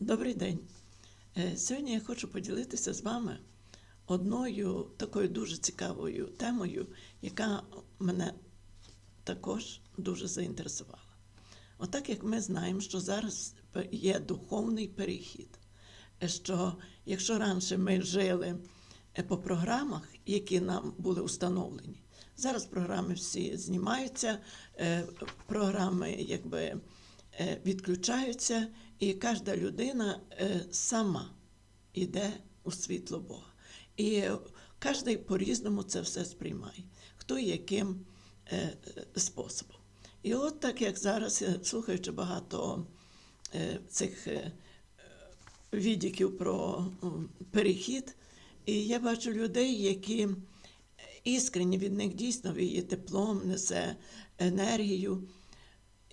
Добрий день. Е, Сьогодні я хочу поділитися з вами одною такою дуже цікавою темою, яка мене також дуже заінтересувала. Отак як ми знаємо, що зараз є духовний перехід, е, що якщо раніше ми жили е, по програмах, які нам були установлені, зараз програми всі знімаються, програми якби відключаються, і кожна людина е, сама йде у світло Бога. І кожен по-різному це все сприймає, хто яким е, е, способом. І от так як зараз, е, слухаючи багато е, цих е, відіків про перехід, і я бачу людей, які іскренні від них дійсно віє теплом, несе енергію.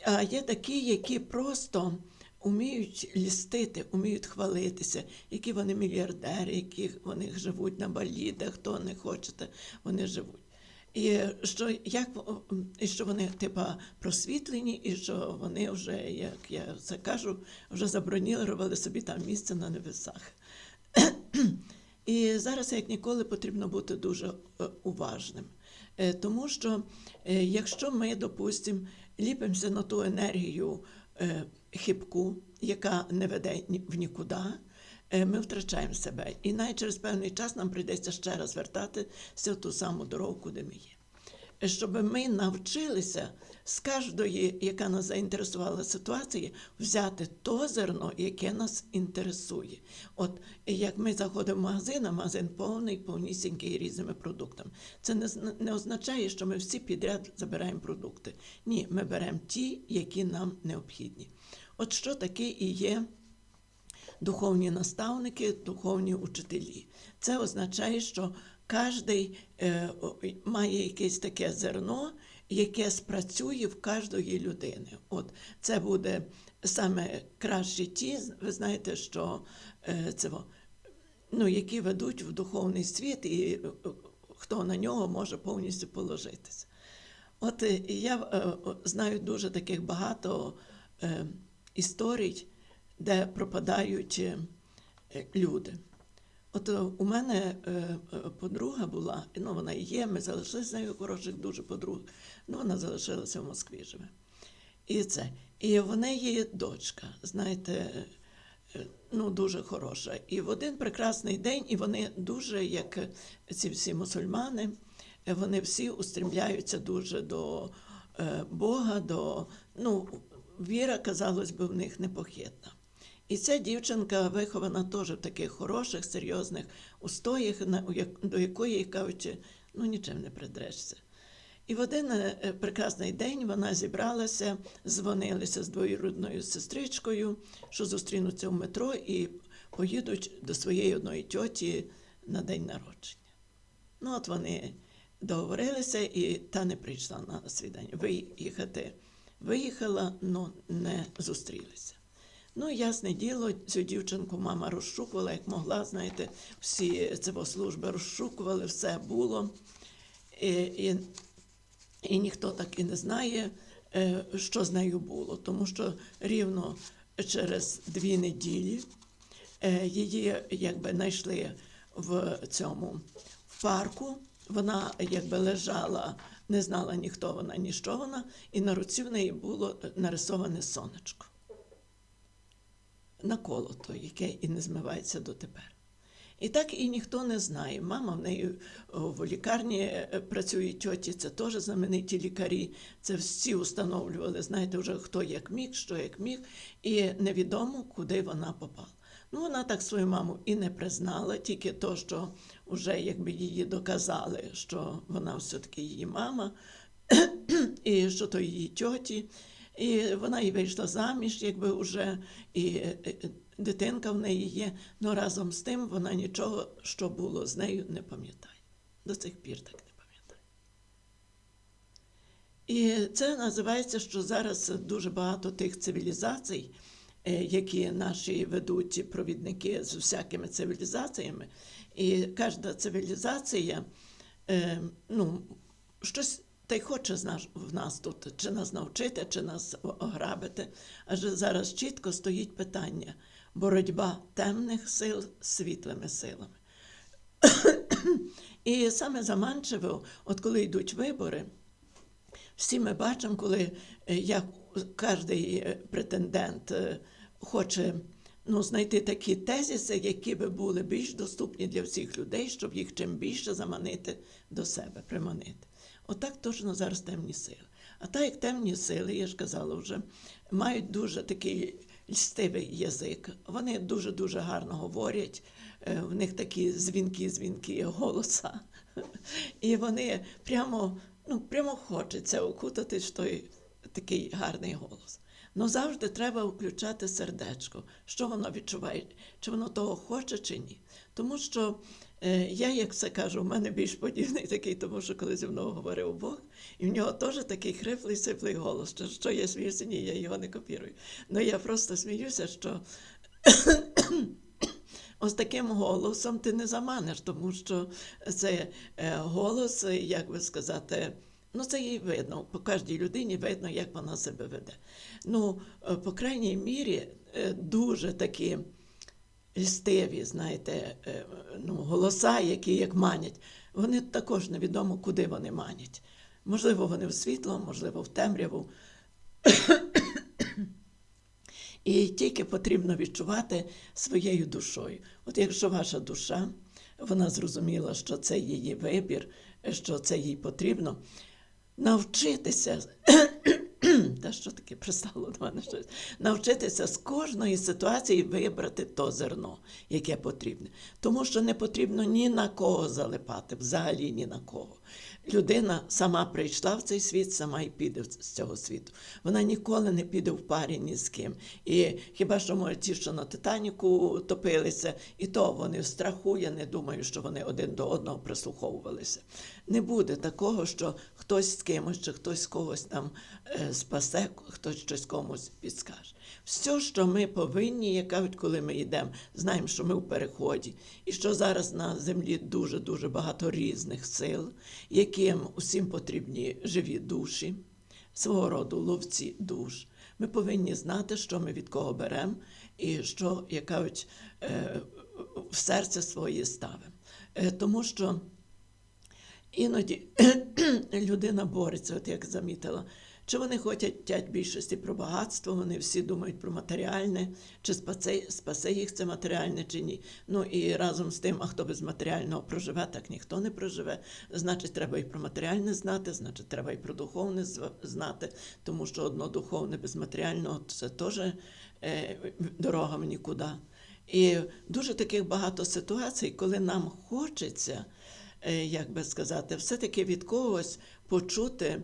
А є такі, які просто вміють лістити, вміють хвалитися, які вони мільярдери, які вони живуть на Балі, де хто не хочете, вони живуть. І що, як, і що вони типа просвітлені, і що вони вже, як я це кажу, вже забронірували собі там місце на небесах. І зараз, як ніколи, потрібно бути дуже е, уважним. Е, Тому що е, якщо ми, допустимо, ліпимося на ту енергію хибку, яка не веде в нікуди, ми втрачаємо себе. І навіть через певний час нам прийдеться ще раз вертатися в ту саму дорогу, куди ми є. Щоб ми навчилися з кожної, яка нас заінтересувала ситуації, взяти то зерно, яке нас інтересує. От як ми заходимо в магазин, а магазин повний, повнісінький різними продуктами. Це не, не означає, що ми всі підряд забираємо продукти. Ні, ми беремо ті, які нам необхідні. От що таке і є духовні наставники, духовні учителі. Це означає, що кожен має якесь таке зерно, яке спрацює в кожної людини. От це буде саме краще ті, ви знаєте, що е, це ну, які ведуть в духовний світ, і е, хто на нього може повністю положитися. От е, я знаю дуже таких багато історій, де пропадають люди. От е, у мене е, е, подруга була, ну вона і є, ми залишилися з нею хороших дуже подруг, ну вона залишилася в Москві живе. І це. І в неї дочка, знаєте, ну дуже хороша. І в один прекрасний день, і вони дуже, як ці всі мусульмани, вони всі устремляються дуже до Бога, до ну, віра, казалось би, в них непохитна. І ця дівчинка вихована теж в таких хороших, серйозних устоях, до якої кажуть, ну нічим не придрешся. І в один е, е, прекрасний день вона зібралася, дзвонилися з двоюродною сестричкою, що зустрінуться в метро і поїдуть до своєї одної тьоті на день народження. Ну, от вони договорилися, і та не прийшла на свідання. Виїхати виїхала, але не зустрілися. Ну, ясне діло, цю дівчинку мама розшукувала, як могла, знаєте, всі служби розшукували, все було. І, і, і ніхто так і не знає, е, що з нею було, тому що рівно через дві неділі е, її якби знайшли в цьому в парку. Вона якби лежала, не знала ніхто вона, ні що вона, і на руці в неї було нарисоване сонечко наколото, яке і не змивається дотепер. І так і ніхто не знає. Мама в неї в лікарні е, працює тьоті, це теж знамениті лікарі. Це всі установлювали, знаєте, вже хто як міг, що як міг, і невідомо, куди вона попала. Ну, вона так свою маму і не признала, тільки то, що вже якби її доказали, що вона все-таки її мама, і що то її тьоті. І вона і вийшла заміж, якби вже і е, е, дитинка в неї є. але разом з тим вона нічого, що було з нею, не пам'ятає. До цих пір так не пам'ятає. І це називається, що зараз дуже багато тих цивілізацій, е, які наші ведуть провідники з всякими цивілізаціями. І кожна цивілізація, ну, щось та й хоче в нас тут чи нас навчити, чи нас ограбити. Адже зараз чітко стоїть питання боротьба темних сил з світлими силами. І саме заманчиво, от коли йдуть вибори, всі ми бачимо, коли е, як кожен претендент е, хоче ну, знайти такі тезиси, які би були більш доступні для всіх людей, щоб їх чим більше заманити до себе, приманити. Отак точно зараз темні сили. А так як темні сили, я ж казала вже, мають дуже такий льстивий язик. Вони дуже-дуже гарно говорять, е, в них такі дзвінки-дзвінки голоса. І вони прямо, ну, прямо хочеться окутати в той такий гарний голос. Ну завжди треба включати сердечко, що воно відчуває, чи воно того хоче, чи ні. Тому що я, як це кажу, в мене більш подібний такий, тому що коли зі мною говорив Бог, і в нього теж такий хриплий, сиплий голос, що, я сміюся, ні, я його не копірую. Ну я просто сміюся, що Ось таким голосом ти не заманиш, тому що це е, голос, е, як би сказати, ну це їй видно. По кожній людині видно, як вона себе веде. Ну, е, по крайній мірі, е, дуже такі льстиві, знаєте, е, ну, голоса, які як манять, вони також невідомо, куди вони манять. Можливо, вони в світло, можливо, в темряву. І тільки потрібно відчувати своєю душою. От якщо ваша душа, вона зрозуміла, що це її вибір, що це їй потрібно, навчитися, та що таке пристало до мене щось, навчитися з кожної ситуації вибрати то зерно, яке потрібне. Тому що не потрібно ні на кого залипати, взагалі ні на кого. Людина сама прийшла в цей світ, сама і піде з цього світу. Вона ніколи не піде в парі ні з ким. І хіба що може ті, що на Титаніку топилися, і то вони в страху, я не думаю, що вони один до одного прислуховувалися. Не буде такого, що хтось з кимось, чи хтось когось там е, спасе, хтось щось комусь підскаже. Все, що ми повинні, як кажуть, коли ми йдемо, знаємо, що ми в переході, і що зараз на землі дуже-дуже багато різних сил, яким усім потрібні живі душі, свого роду ловці душ. Ми повинні знати, що ми від кого беремо, і що, як кажуть, е, в серце своє ставимо. Е, Тому що іноді людина бореться, от як замітила. Чи вони хочуть більшості про багатство, вони всі думають про матеріальне, чи спасе, спасе їх це матеріальне, чи ні. Ну і разом з тим, а хто без матеріального проживе, так ніхто не проживе. Значить, треба і про матеріальне знати, значить, треба і про духовне знати, тому що одно духовне без матеріального це теж е, дорога в нікуди. І дуже таких багато ситуацій, коли нам хочеться, е, як би сказати, все-таки від когось почути.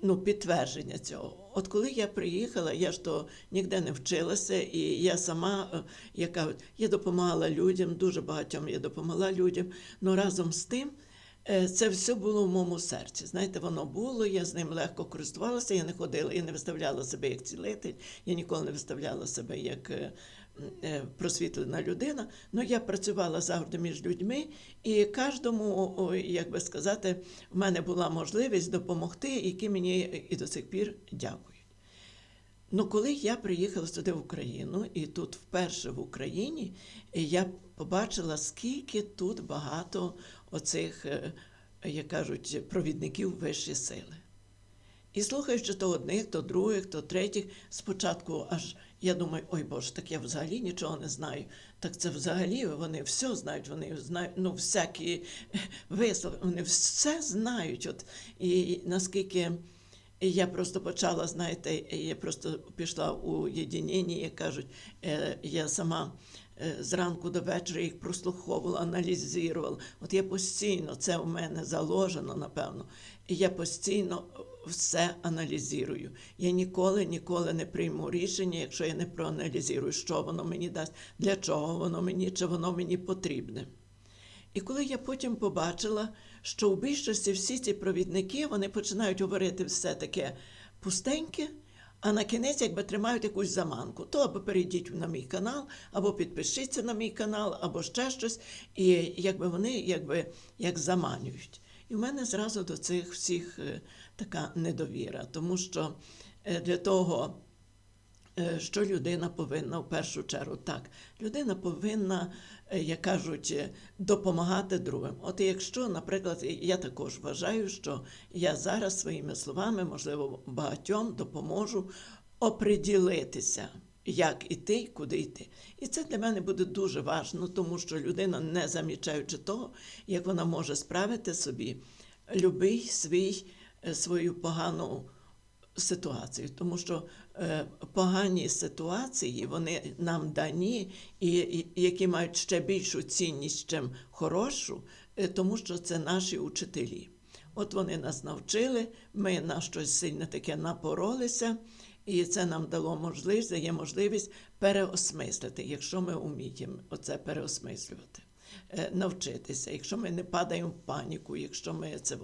Е, ну, підтвердження цього. От коли я приїхала, я ж то ніде не вчилася, і я сама, е, яка я допомагала людям, дуже багатьом я допомогла людям. але разом з тим е, це все було в моєму серці. Знаєте, воно було, я з ним легко користувалася, я не ходила, я не виставляла себе як цілитель, я ніколи не виставляла себе як. Е, Просвітлена людина, але я працювала завжди між людьми, і кожному, як би сказати, в мене була можливість допомогти, які мені і до сих пір дякують. Ну, коли я приїхала сюди в Україну, і тут вперше в Україні, я побачила, скільки тут багато оцих, е, як кажуть, провідників вищої сили. І слухаючи то одних, то других, то третіх, спочатку аж я думаю, ой Боже, так я взагалі нічого не знаю. Так це взагалі вони все знають, вони знають, ну, всякі вислови, вони все знають. От, і наскільки я просто почала, знаєте, я просто пішла у єдиніння, як кажуть, е, я сама е, зранку до вечора їх прослуховувала, аналізувала. От я постійно, це у мене заложено, напевно, і я постійно все аналізую. Я ніколи, ніколи не прийму рішення, якщо я не проаналізую, що воно мені дасть, для чого воно мені, чи воно мені потрібне. І коли я потім побачила, що у більшості всі ці провідники вони починають говорити все таке пустеньке, а на кінець якби тримають якусь заманку. То або перейдіть на мій канал, або підпишіться на мій канал, або ще щось. І якби вони якби як заманюють. І в мене зразу до цих всіх е, така недовіра, тому що е, для того. Е, Що людина повинна в першу чергу? Так, людина повинна, як кажуть, допомагати другим. От якщо, наприклад, я також вважаю, що я зараз своїми словами, можливо, багатьом допоможу оприділитися, як іти і куди йти. І це для мене буде дуже важливо, тому що людина, не замічаючи того, як вона може справити собі любий свій, е, свою погану ситуацію, тому що е, погані ситуації вони нам дані, і, які мають ще більшу цінність, чим хорошу, е, тому що це наші учителі. От вони нас навчили, ми на щось сильне таке напоролися, і це нам дало можливість, дає можливість переосмислити, якщо ми вміємо оце переосмислювати е, навчитися, якщо ми не падаємо в паніку, якщо ми це.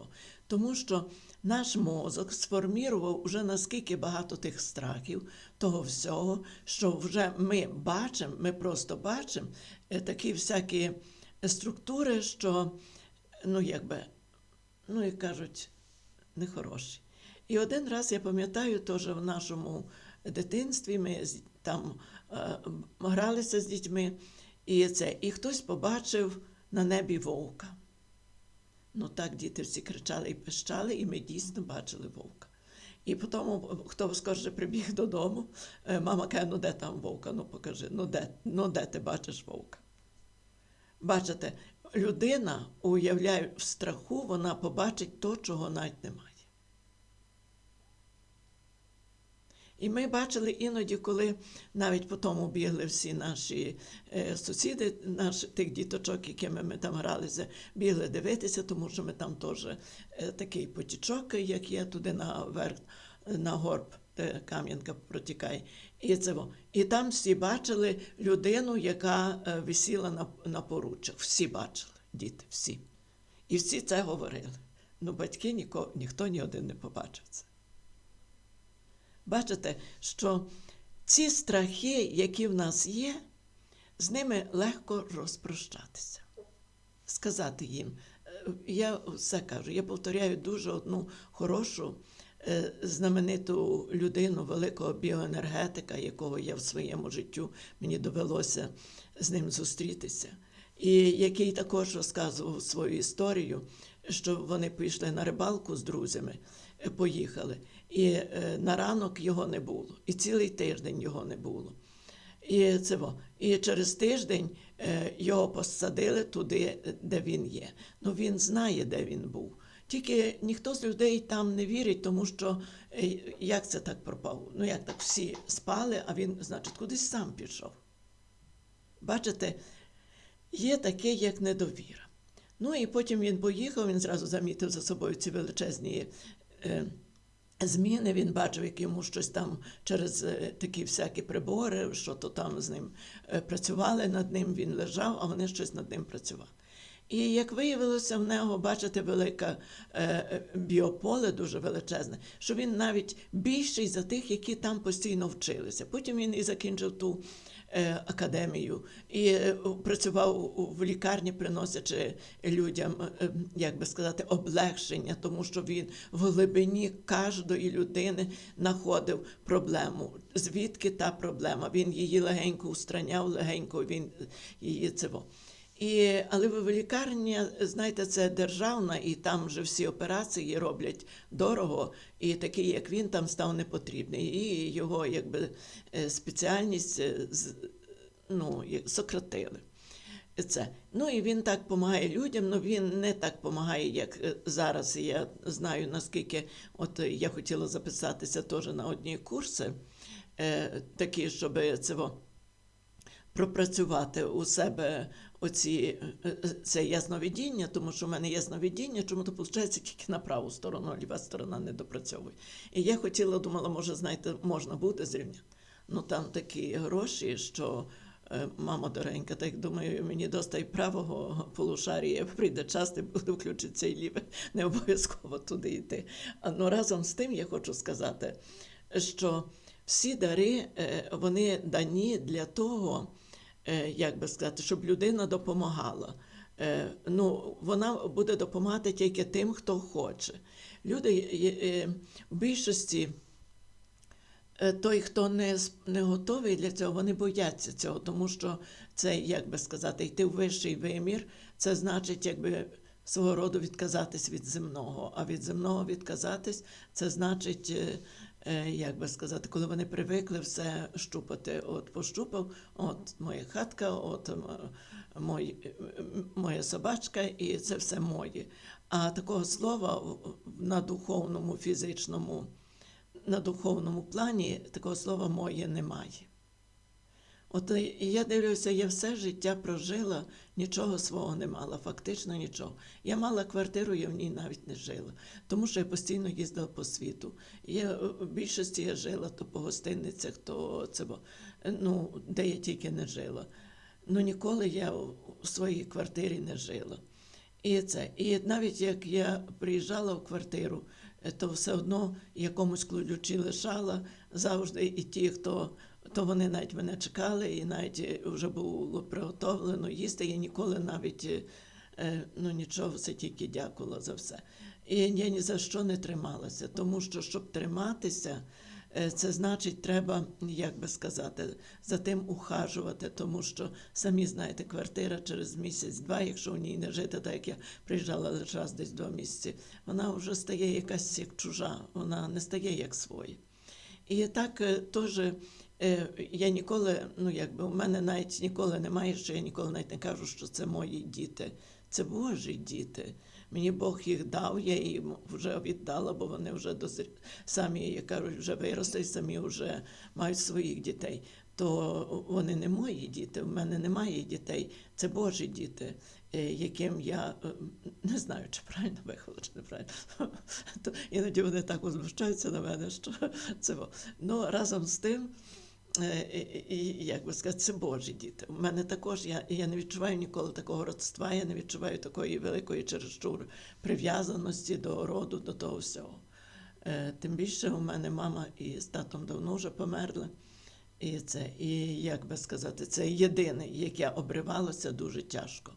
Тому що наш мозок сформірував уже наскільки багато тих страхів, того всього, що вже ми бачимо, ми просто бачимо е, такі всякі структури, що, ну, якби, ну, як кажуть, нехороші. І один раз я пам'ятаю, теж в нашому дитинстві ми там е, гралися з дітьми, і це, і хтось побачив на небі вовка. Ну так діти всі кричали і пищали, і ми дійсно бачили вовка. І потім, хто скорше прибіг додому, е, мама каже, ну де там вовка? Ну покажи, ну де, ну де ти бачиш вовка? Бачите, людина уявляє в страху, вона побачить то, чого навіть немає. І ми бачили іноді, коли навіть потім бігли всі наші е, сусіди, наші, тих діточок, якими ми там гралися, бігли дивитися, тому що ми там теж е, такий потічок, як є туди наверх, на горб, де Кам'янка протікає. І, це, і там всі бачили людину, яка е, висіла на, на поруччях. Всі бачили, діти, всі. І всі це говорили. Ну, батьки ніко, ніхто ні один не побачив це. Бачите, що ці страхи, які в нас є, з ними легко розпрощатися. Сказати їм, Е, я все кажу, я повторяю дуже одну хорошу, е, знамениту людину, великого біоенергетика, якого я в своєму життю мені довелося з ним зустрітися, і який також розказував свою історію, що вони пішли на рибалку з друзями, е, поїхали, і е, на ранок його не було, і цілий тиждень його не було. І це. І через тиждень е, його посадили туди, де він є. Ну він знає, де він був. Тільки ніхто з людей там не вірить, тому що як це так пропав? Ну як так всі спали, а він, значить, кудись сам пішов. Бачите, є таке, як недовіра. Ну і потім він поїхав, він зразу замітив за собою ці величезні. Е, Зміни він бачив, як йому щось там через е, такі всякі прибори, що то там з ним е, працювали над ним, він лежав, а вони щось над ним працювали. І як виявилося, в нього, бачите, велике е, біополе, дуже величезне, що він навіть більший за тих, які там постійно вчилися. Потім він і закінчив ту е, академію і е, працював в лікарні, приносячи людям, як би сказати, облегшення, тому що він в глибині кожної людини знаходив проблему. Звідки та проблема? Він її легенько устраняв, легенько він її цього. І, але в лікарні, знаєте, це державна, і там вже всі операції роблять дорого, і такий, як він, там став непотрібний. І його якби е, спеціальність е, ну, сократили. Це. Ну і він так допомагає людям, але він не так допомагає, як е, зараз. Я знаю, наскільки от я хотіла записатися теж на одні курси, такі, щоб це. пропрацювати у себе оці, е, е, це ясновидіння, тому що в мене ясновидіння, чому то виходить тільки на праву сторону, а ліва сторона не допрацьовує. І я хотіла, думала, може, знаєте, можна буде зрівняти. Ну там такі гроші, що. е, Мамо доренька, так думаю, мені достай правого полушарія, прийде час, і буде включитися і ліве, не обов'язково туди йти. Ну разом з тим я хочу сказати, що всі дари е, вони дані для того, е, як би сказати, щоб людина допомагала. Е, ну, вона буде допомагати тільки тим, хто хоче. Люди е, в більшості. Е, Той, хто не, не готовий для цього, вони бояться цього, тому що це, як би сказати, йти в вищий вимір, це значить, якби свого роду відказатись від земного. А від земного відказатись, це значить, е, е, як би сказати, коли вони привикли все щупати. От пощупав, от моя хатка, от м- мой, е, м- моя собачка, і це все моє. А такого слова на духовному, фізичному на духовному плані такого слова моє немає. От я дивлюся, я все життя прожила, нічого свого не мала, фактично нічого. Я мала квартиру, я в ній навіть не жила, тому що я постійно їздила по світу. Я, е, в більшості я жила то по гостиницях, то це, е, ну, де я тільки не жила. Ну ніколи я у своїй квартирі не жила. І це. І навіть як я приїжджала в квартиру, е, то все одно якомусь ключі лишала завжди. І ті, хто то вони навіть мене чекали, і навіть е, вже було приготовлено їсти. Я ніколи навіть е, е, ну нічого, все тільки дякувала за все. І я ні за що не трималася, тому що щоб триматися. Це значить, треба, як би сказати, за тим ухажувати, тому що самі знаєте, квартира через місяць-два, якщо в ній не жити, так як я приїжджала лише раз десь два місяці, вона вже стає якась як чужа, вона не стає як своя. І так теж я ніколи, ну якби у мене навіть ніколи немає, що я ніколи навіть не кажу, що це мої діти. Це Божі діти. Мені Бог їх дав, я їм вже віддала, бо вони вже досить самі, як кажуть, вже виросли, самі вже мають своїх дітей. То вони не мої діти, в мене немає дітей, це Божі діти, е, яким я е, не знаю, чи правильно виховала, чи неправильно. То іноді вони так возмущаються на мене, що це. Ну разом з тим. Е, як би сказати, це Божі діти. У мене також я, я не відчуваю ніколи такого родства, я не відчуваю такої великої чересчур прив'язаності до роду, до того всього. Е, Тим більше у мене мама і з татом давно вже померли. І це, і як би сказати, це єдине, яке обривалося дуже тяжко.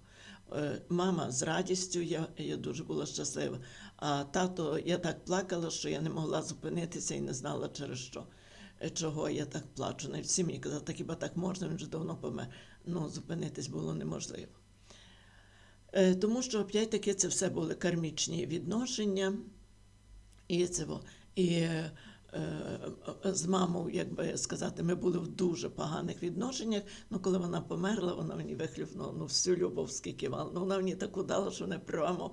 Е, Мама з радістю, я, я дуже була щаслива. А тато, я так плакала, що я не могла зупинитися і не знала через що. Е, Чого я так плачу? Навіть всі мені казали, так хіба так можна, він вже давно помер. Ну, зупинитись було неможливо. Е, Тому що, опять-таки, це все були кармічні відношення. І це во. І е, з мамою, як би сказати, ми були в дуже поганих відношеннях. Ну, коли вона померла, вона мені вихлюпнула ну, всю любов, скільки мала. Ну, вона мені таку дала, що не прямо,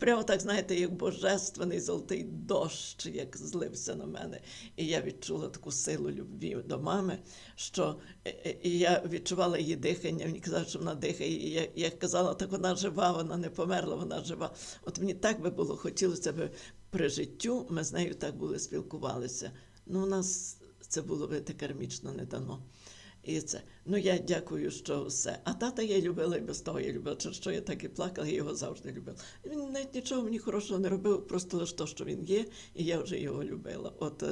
прямо так, знаєте, як божественний золотий дощ, як злився на мене. І я відчула таку силу любві до мами, що е, е, і я відчувала її дихання. Мені казали, що вона дихає. І я, я казала, так вона жива, вона не померла, вона жива. От мені так би було хотілося би при життю, ми з нею так були спілкувалися. Ну, у нас це було видите, кармічно не дано. І це. Ну, я дякую, що все. А тата я любила і без того я любила. Через що я так і плакала, я його завжди любила. Він навіть нічого мені хорошого не робив, просто лише то, що він є, і я вже його любила. От,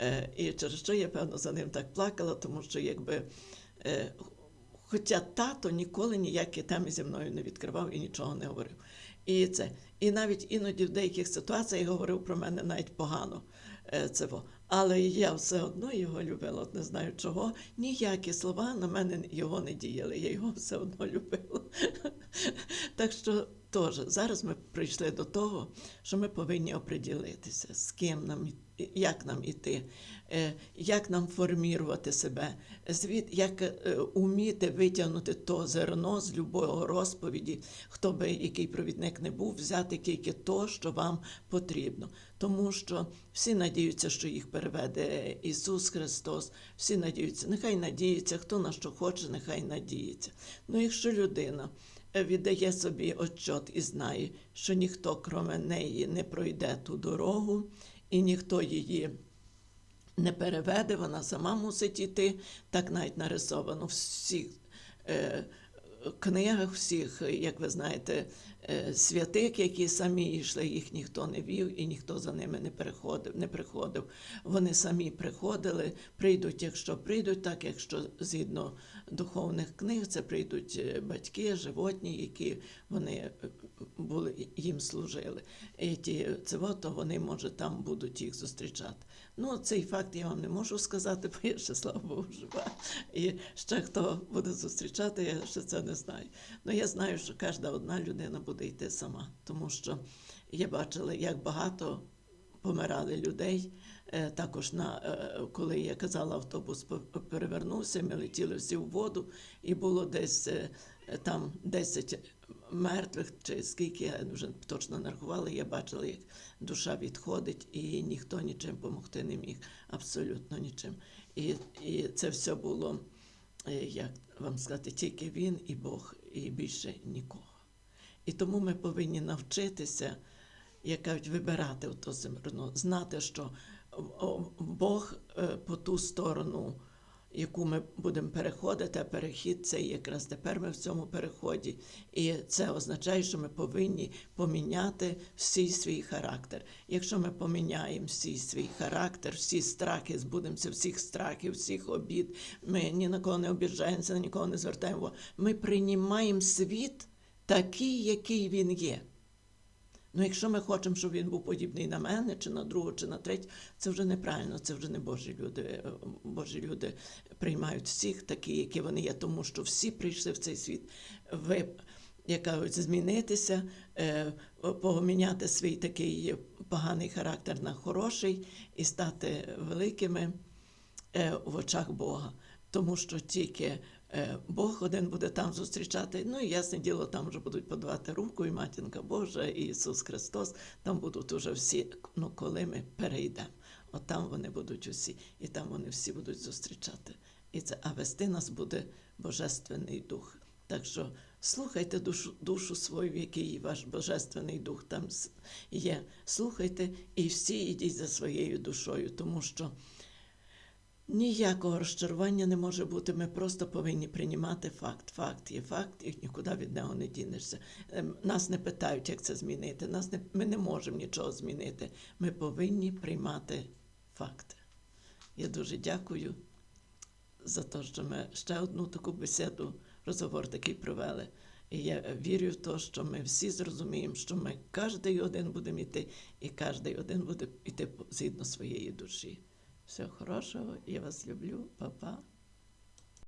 е, і через що я, певно, за ним так плакала, тому що якби. Е, Хоча тато ніколи ніякі теми зі мною не відкривав і нічого не говорив. І це. І навіть іноді в деяких ситуаціях говорив про мене навіть погано. е, Це во. Але я все одно його любила, от не знаю чого. Ніякі слова на мене його не діяли. Я його все одно любила. Так що теж зараз ми прийшли до того, що ми повинні оприділитися, з ким нам як нам іти, е, як нам формірувати себе, звід, як е, уміти витягнути то зерно з любого розповіді, хто би який провідник не був, взяти тільки то, що вам потрібно. Тому що всі надіються, що їх переведе Ісус Христос, всі надіються, нехай надіються, хто на що хоче, нехай надіється. Ну, якщо людина віддає собі отчот і знає, що ніхто, кроме неї, не пройде ту дорогу, і ніхто її не переведе, вона сама мусить іти, так навіть нарисовано всіх. Е, книгах всіх, як ви знаєте, е, святих, які самі йшли, їх ніхто не вів і ніхто за ними не приходив. не приходив. Вони самі приходили, прийдуть, якщо прийдуть, так якщо згідно духовних книг, це прийдуть е, батьки, животні, які вони е, були їм служили. І ті це то вони може там будуть їх зустрічати. Ну, цей факт я вам не можу сказати, бо я ще слава Богу жива. І ще хто буде зустрічати, я ще це не знаю. Ну я знаю, що кожна одна людина буде йти сама, тому що я бачила, як багато помирали людей. Е, Також на е, коли я казала, автобус перевернувся, ми летіли всі в воду, і було десь е, там 10 мертвих, чи скільки я вже точно нарахувала, я бачила, як душа відходить, і ніхто нічим допомогти не міг, абсолютно нічим. І, і це все було, е, як вам сказати, тільки він і Бог, і більше нікого. І тому ми повинні навчитися, як кажуть, вибирати ото зерно, знати, що Бог е, по ту сторону, яку ми будемо переходити, а перехід це якраз тепер ми в цьому переході. І це означає, що ми повинні поміняти всій свій характер. Якщо ми поміняємо всій свій характер, всі страхи, збудемося всіх страхів, всіх обід, ми ні на кого не обіжаємося, нікого не звертаємо. Ми приймаємо світ такий, який він є. Ну, якщо ми хочемо, щоб він був подібний на мене, чи на другого, чи на третього, це вже неправильно, це вже не Божі люди. Е, Божі люди приймають всіх такі, які вони є, тому що всі прийшли в цей світ. Ви, як кажуть, змінитися, е, поміняти свій такий поганий характер на хороший і стати великими е, в очах Бога. Тому що тільки Бог один буде там зустрічати. Ну і ясне діло, там вже будуть подавати руку, і Матінка Божа, і Ісус Христос. Там будуть уже всі, ну коли ми перейдемо. От там вони будуть усі, і там вони всі будуть зустрічати. І це, а вести нас буде Божественний Дух. Так що слухайте душу, душу свою, в якій ваш Божественний Дух там є. Слухайте і всі йдіть за своєю душою, тому що. Ніякого розчарування не може бути. Ми просто повинні приймати факт. Факт є факт, і нікуди від нього не дінешся. Ем, Нас не питають, як це змінити. Нас не, ми не можемо нічого змінити. Ми повинні приймати факти. Я дуже дякую за те, що ми ще одну таку бесіду, розговор такий провели. І я вірю в те, що ми всі зрозуміємо, що ми кожен один будемо йти, і кожен один буде йти згідно своєї душі. Всього хорошого, я вас люблю, па-па.